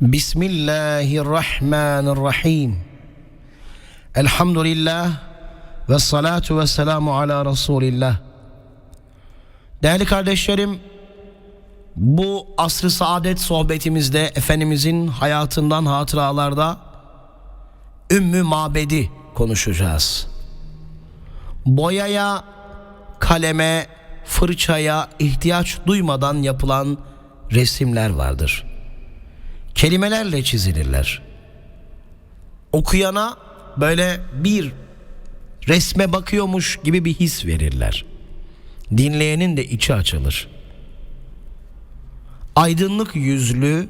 Bismillahirrahmanirrahim. Elhamdülillah ve salatu ve selamu ala Resulillah. Değerli kardeşlerim, bu asr-ı saadet sohbetimizde Efendimizin hayatından hatıralarda Ümmü Mabed'i konuşacağız. Boyaya, kaleme, fırçaya ihtiyaç duymadan yapılan resimler vardır. Kelimelerle çizilirler. Okuyana böyle bir resme bakıyormuş gibi bir his verirler. Dinleyenin de içi açılır. Aydınlık yüzlü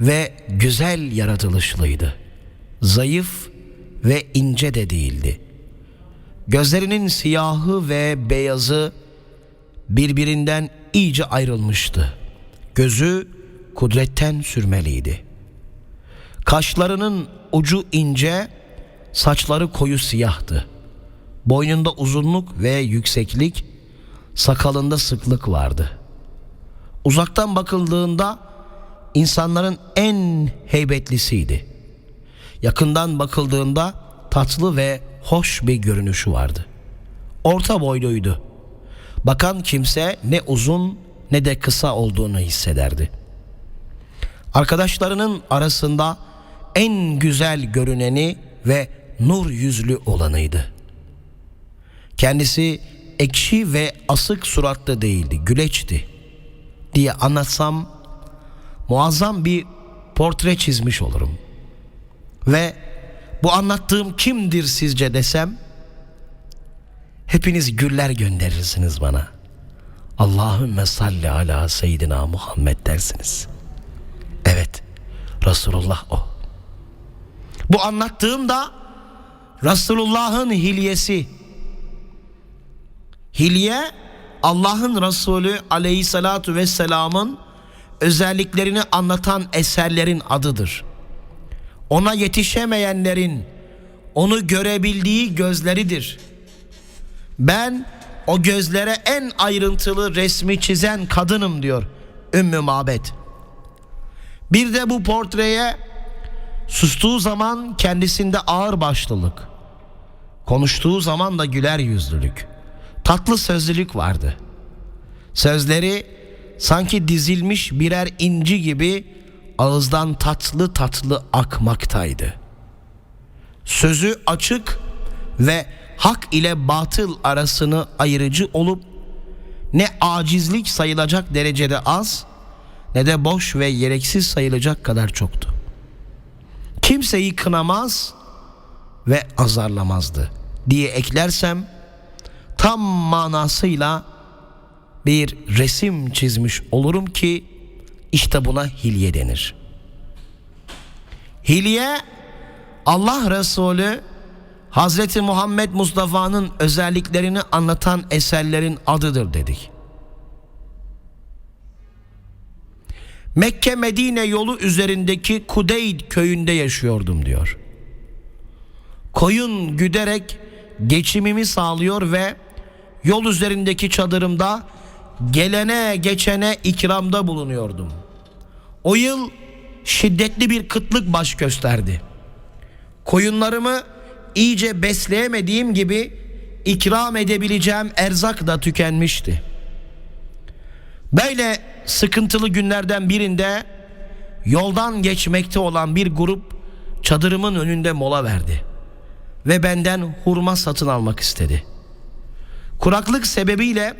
ve güzel yaratılışlıydı. Zayıf ve ince de değildi. Gözlerinin siyahı ve beyazı birbirinden iyice ayrılmıştı. Gözü kudretten sürmeliydi. Kaşlarının ucu ince, saçları koyu siyahtı. Boynunda uzunluk ve yükseklik, sakalında sıklık vardı. Uzaktan bakıldığında insanların en heybetlisiydi. Yakından bakıldığında tatlı ve hoş bir görünüşü vardı. Orta boyluydu. Bakan kimse ne uzun ne de kısa olduğunu hissederdi. Arkadaşlarının arasında en güzel görüneni ve nur yüzlü olanıydı. Kendisi ekşi ve asık suratlı değildi, güleçti diye anlatsam muazzam bir portre çizmiş olurum. Ve bu anlattığım kimdir sizce desem hepiniz güller gönderirsiniz bana. Allahümme salli ala seyyidina Muhammed dersiniz. Evet Resulullah o. Bu anlattığım da Resulullah'ın hilyesi. Hilye Allah'ın Resulü aleyhissalatu vesselamın özelliklerini anlatan eserlerin adıdır. Ona yetişemeyenlerin onu görebildiği gözleridir. Ben o gözlere en ayrıntılı resmi çizen kadınım diyor Ümmü Mabet. Bir de bu portreye sustuğu zaman kendisinde ağır başlılık, konuştuğu zaman da güler yüzlülük, tatlı sözlülük vardı. Sözleri sanki dizilmiş birer inci gibi ağızdan tatlı tatlı akmaktaydı. Sözü açık ve hak ile batıl arasını ayırıcı olup ne acizlik sayılacak derecede az ne de boş ve gereksiz sayılacak kadar çoktu. Kimseyi kınamaz ve azarlamazdı diye eklersem tam manasıyla bir resim çizmiş olurum ki işte buna hilye denir. Hilye Allah Resulü Hazreti Muhammed Mustafa'nın özelliklerini anlatan eserlerin adıdır dedik. Mekke Medine yolu üzerindeki Kudeyd köyünde yaşıyordum diyor. Koyun güderek geçimimi sağlıyor ve yol üzerindeki çadırımda gelene geçene ikramda bulunuyordum. O yıl şiddetli bir kıtlık baş gösterdi. Koyunlarımı iyice besleyemediğim gibi ikram edebileceğim erzak da tükenmişti. Böyle sıkıntılı günlerden birinde yoldan geçmekte olan bir grup çadırımın önünde mola verdi ve benden hurma satın almak istedi. Kuraklık sebebiyle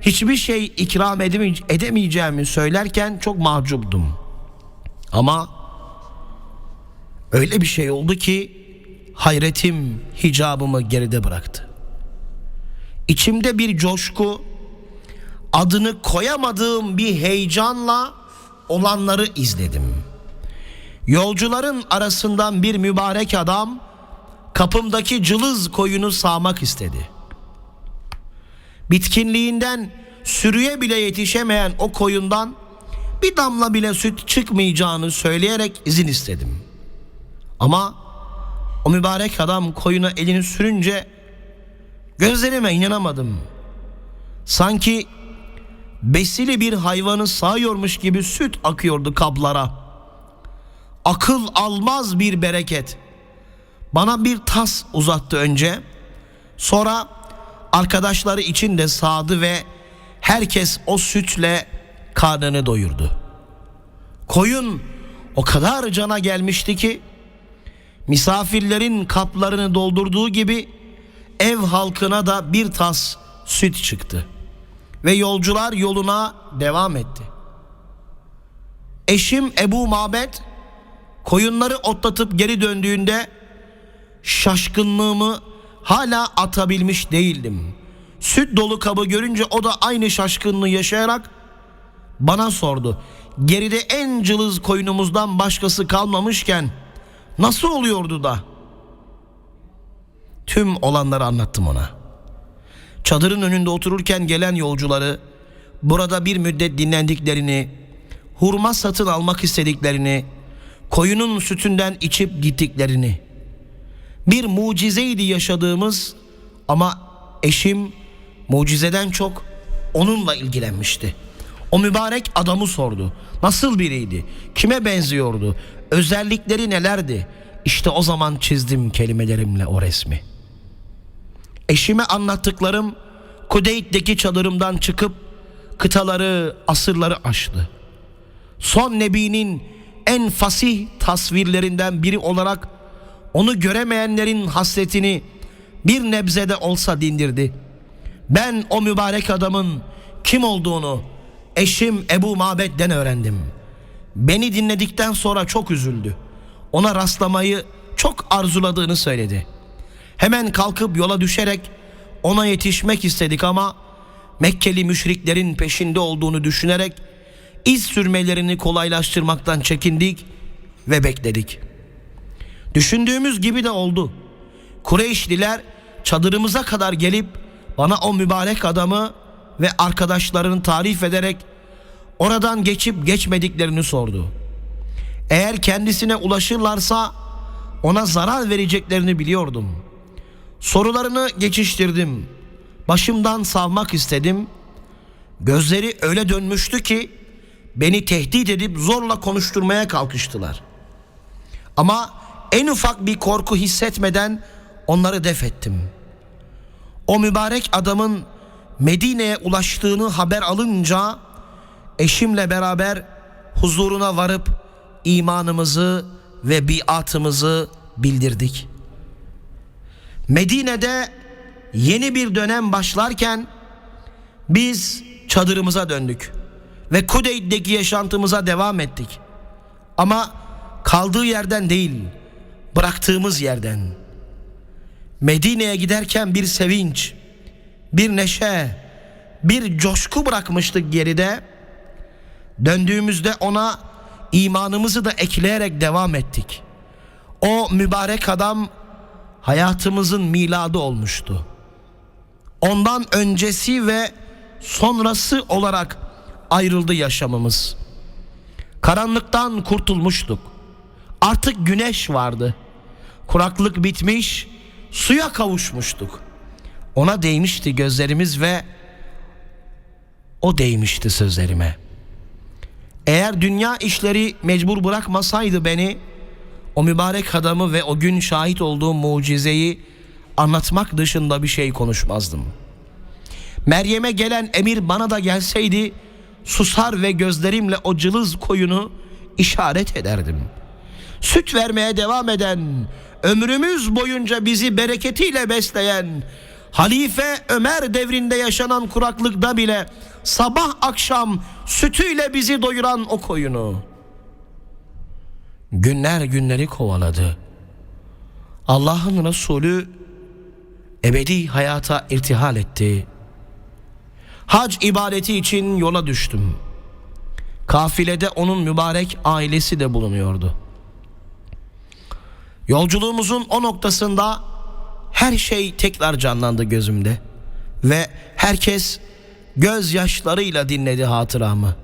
hiçbir şey ikram edemeyeceğimi söylerken çok mahcuptum. Ama öyle bir şey oldu ki hayretim hicabımı geride bıraktı. İçimde bir coşku, adını koyamadığım bir heyecanla olanları izledim. Yolcuların arasından bir mübarek adam kapımdaki cılız koyunu sağmak istedi. Bitkinliğinden sürüye bile yetişemeyen o koyundan bir damla bile süt çıkmayacağını söyleyerek izin istedim. Ama o mübarek adam koyuna elini sürünce gözlerime inanamadım. Sanki besili bir hayvanı sağıyormuş gibi süt akıyordu kablara. akıl almaz bir bereket. Bana bir tas uzattı önce. Sonra arkadaşları için de sağdı ve herkes o sütle karnını doyurdu. Koyun o kadar cana gelmişti ki misafirlerin kaplarını doldurduğu gibi ev halkına da bir tas süt çıktı. Ve yolcular yoluna devam etti. Eşim Ebu Mabet koyunları otlatıp geri döndüğünde şaşkınlığımı hala atabilmiş değildim. Süt dolu kabı görünce o da aynı şaşkınlığı yaşayarak bana sordu. Geride en cılız koyunumuzdan başkası kalmamışken nasıl oluyordu da? Tüm olanları anlattım ona. Çadırın önünde otururken gelen yolcuları burada bir müddet dinlendiklerini, hurma satın almak istediklerini, koyunun sütünden içip gittiklerini, bir mucizeydi yaşadığımız ama eşim mucizeden çok onunla ilgilenmişti. O mübarek adamı sordu. Nasıl biriydi? Kime benziyordu? Özellikleri nelerdi? İşte o zaman çizdim kelimelerimle o resmi. Eşime anlattıklarım Kudeyt'teki çadırımdan çıkıp kıtaları, asırları aştı. Son nebinin en fasih tasvirlerinden biri olarak onu göremeyenlerin hasretini bir nebzede olsa dindirdi. Ben o mübarek adamın kim olduğunu eşim Ebu Mabed'den öğrendim. Beni dinledikten sonra çok üzüldü. Ona rastlamayı çok arzuladığını söyledi. Hemen kalkıp yola düşerek ona yetişmek istedik ama Mekkeli müşriklerin peşinde olduğunu düşünerek iz sürmelerini kolaylaştırmaktan çekindik ve bekledik. Düşündüğümüz gibi de oldu. Kureyşliler çadırımıza kadar gelip bana o mübarek adamı ve arkadaşlarını tarif ederek oradan geçip geçmediklerini sordu. Eğer kendisine ulaşırlarsa ona zarar vereceklerini biliyordum. Sorularını geçiştirdim. Başımdan savmak istedim. Gözleri öyle dönmüştü ki beni tehdit edip zorla konuşturmaya kalkıştılar. Ama en ufak bir korku hissetmeden onları def ettim. O mübarek adamın Medine'ye ulaştığını haber alınca eşimle beraber huzuruna varıp imanımızı ve biatımızı bildirdik. Medine'de yeni bir dönem başlarken biz çadırımıza döndük ve Kudeyt'teki yaşantımıza devam ettik. Ama kaldığı yerden değil, bıraktığımız yerden. Medine'ye giderken bir sevinç, bir neşe, bir coşku bırakmıştık geride. Döndüğümüzde ona imanımızı da ekleyerek devam ettik. O mübarek adam hayatımızın miladı olmuştu. Ondan öncesi ve sonrası olarak ayrıldı yaşamımız. Karanlıktan kurtulmuştuk. Artık güneş vardı. Kuraklık bitmiş, suya kavuşmuştuk. Ona değmişti gözlerimiz ve o değmişti sözlerime. Eğer dünya işleri mecbur bırakmasaydı beni o mübarek adamı ve o gün şahit olduğum mucizeyi anlatmak dışında bir şey konuşmazdım. Meryem'e gelen emir bana da gelseydi susar ve gözlerimle o cılız koyunu işaret ederdim. Süt vermeye devam eden, ömrümüz boyunca bizi bereketiyle besleyen, Halife Ömer devrinde yaşanan kuraklıkta bile sabah akşam sütüyle bizi doyuran o koyunu. Günler günleri kovaladı. Allah'ın Resulü ebedi hayata irtihal etti. Hac ibadeti için yola düştüm. Kafilede onun mübarek ailesi de bulunuyordu. Yolculuğumuzun o noktasında her şey tekrar canlandı gözümde ve herkes gözyaşlarıyla dinledi hatıramı.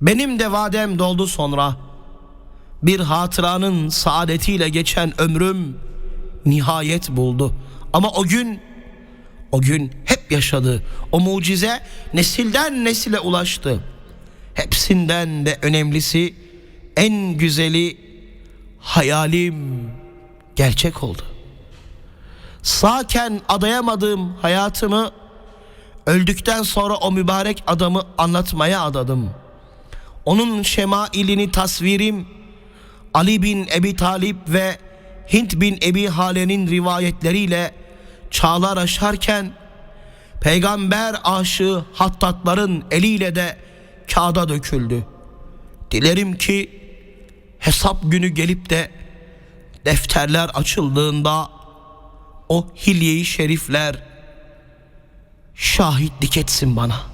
Benim de vadem doldu sonra. Bir hatıranın saadetiyle geçen ömrüm nihayet buldu. Ama o gün o gün hep yaşadı. O mucize nesilden nesile ulaştı. Hepsinden de önemlisi en güzeli hayalim gerçek oldu. Sağken adayamadığım hayatımı öldükten sonra o mübarek adamı anlatmaya adadım. Onun şemailini tasvirim Ali bin Ebi Talip ve Hint bin Ebi Hale'nin rivayetleriyle çağlar aşarken peygamber aşığı hattatların eliyle de kağıda döküldü. Dilerim ki hesap günü gelip de defterler açıldığında o hilye-i şerifler şahitlik etsin bana.''